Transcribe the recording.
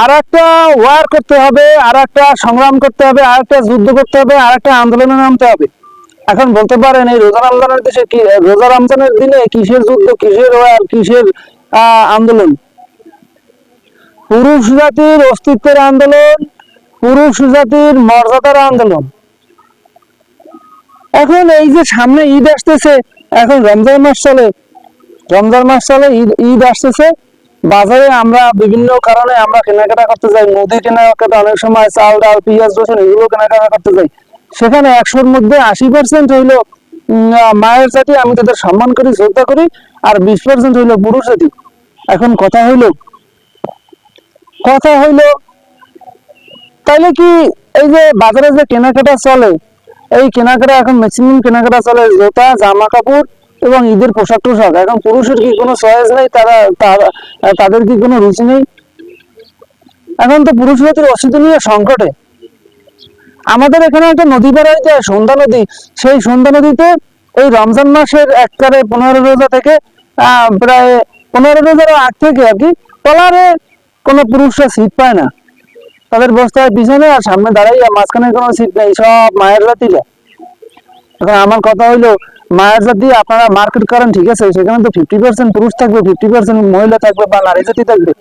আর একটা ওয়ার করতে হবে আর একটা সংগ্রাম করতে হবে আর একটা যুদ্ধ করতে হবে আর একটা আন্দোলনে নামতে হবে। এখন বলতে পারেন এই রোজা রমজানের দেশে কি, রোজা রমজানের দিনে কিসের যুদ্ধ, কিসের ওয়ার কিসের আন্দোলন? পুরুষ জাতির অস্তিত্বের আন্দোলন, পুরুষ জাতির মর্যাদার আন্দোলন। এখন এই যে সামনে ঈদ আসতেছে, এখন রমজান মাস চলে। রমজান মাস চলে, ঈদ ঈদ আসতেছে। বাজারে আমরা বিভিন্ন কারণে আমরা কেনাকাটা করতে যাই মুদি কেনাকাটা, অনেক সময় চাল, ডাল, পেঁয়াজ, রসুন এগুলো কেনাকাটা করতে যাই। সেখানে একশোর মধ্যে আশি পার্সেন্ট হইল মায়ের জাতি, আমি তাদের সম্মান করি, শ্রদ্ধা করি, আর বিশ পার্সেন্ট হইল পুরুষ জাতি। এখন কথা হইল কথা হইল, তাইলে কি এই যে বাজারে যে কেনাকাটা চলে, এই কেনাকাটা এখন ম্যাক্সিমাম কেনাকাটা চলে, জুতা, জামা কাপড় এবং ঈদের পোশাক টোশাক, এখন পুরুষের কি কোনো চয়েস নেই? তারা, তারা- তাদের কি কোনো রুচি নেই? এখন তো পুরুষ জাতির অস্তিত্ব সংকটে। আমাদের এখানে একটা নদী বেড়াইতে সন্ধ্যা নদী। সেই সন্ধ্যা নদীতে এই রমজান মাসের এক একবারে পনেরো রোজা থেকে প্রায় পনেরো রোজার আগ থেকে আর কি টলারে কোনো পুরুষরা সিট পায় না। তাদের বস্তায় পিছনে আর সামনে দাঁড়াইয়া মাঝখানে কোনো সিট নেই, সব মায়ের জাতিরা এখন আমার কথা হইল, মায়ের যদি আপনারা মার্কেট করেন, ঠিক আছে? সেখানে তো ফিফটি পার্সেন্ট পুরুষ থাকবে ফিফটি পার্সেন্ট মহিলা থাকবে বা নারী জাতি থাকবে।